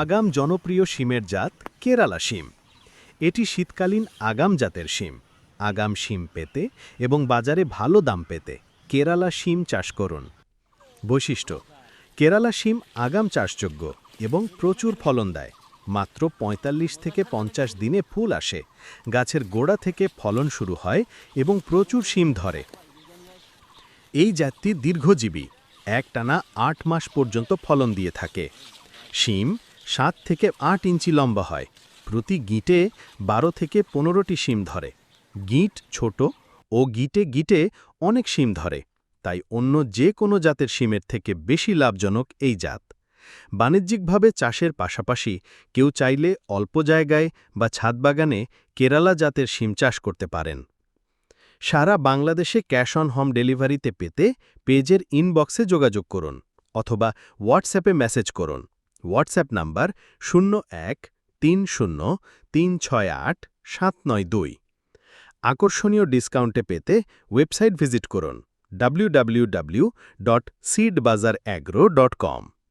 আগাম জনপ্রিয় শিমের জাত কেরালা শিম। এটি শীতকালীন আগাম জাতের শিম। আগাম শিম পেতে এবং বাজারে ভালো দাম পেতে কেরালা শিম চাষ করুন। বৈশিষ্ট্য, কেরালা শিম আগাম চাষযোগ্য এবং প্রচুর ফলন দেয়। মাত্র ৪৫ থেকে পঞ্চাশ দিনে ফুল আসে, গাছের গোড়া থেকে ফলন শুরু হয় এবং প্রচুর শিম ধরে। এই জাতটি দীর্ঘজীবী, একটানা আট মাস পর্যন্ত ফলন দিয়ে থাকে। শিম সাত থেকে আট ইঞ্চি লম্বা হয়। প্রতি গিঁটে বারো থেকে পনেরোটি শিম ধরে। গিঁট ছোট ও গিটে গিটে অনেক শিম ধরে। তাই অন্য যে কোনো জাতের শিমের থেকে বেশি লাভজনক এই জাত। বাণিজ্যিকভাবে চাষের পাশাপাশি কেউ চাইলে অল্প জায়গায় বা ছাদ বাগানে কেরালা জাতের শিম চাষ করতে পারেন। সারা বাংলাদেশে ক্যাশ অন হোম ডেলিভারিতে পেতে পেজের ইনবক্সে যোগাযোগ করুন অথবা হোয়াটসঅ্যাপে মেসেজ করুন। হোয়াটসঅ্যাপ নাম্বার শূন্য এক তিন শূন্য তিন ছয় আট সাত নয় দুই। আকর্ষণীয় ডিসকাউন্টে পেতে ওয়েবসাইট ভিজিট করুন www.seedbazaragro.com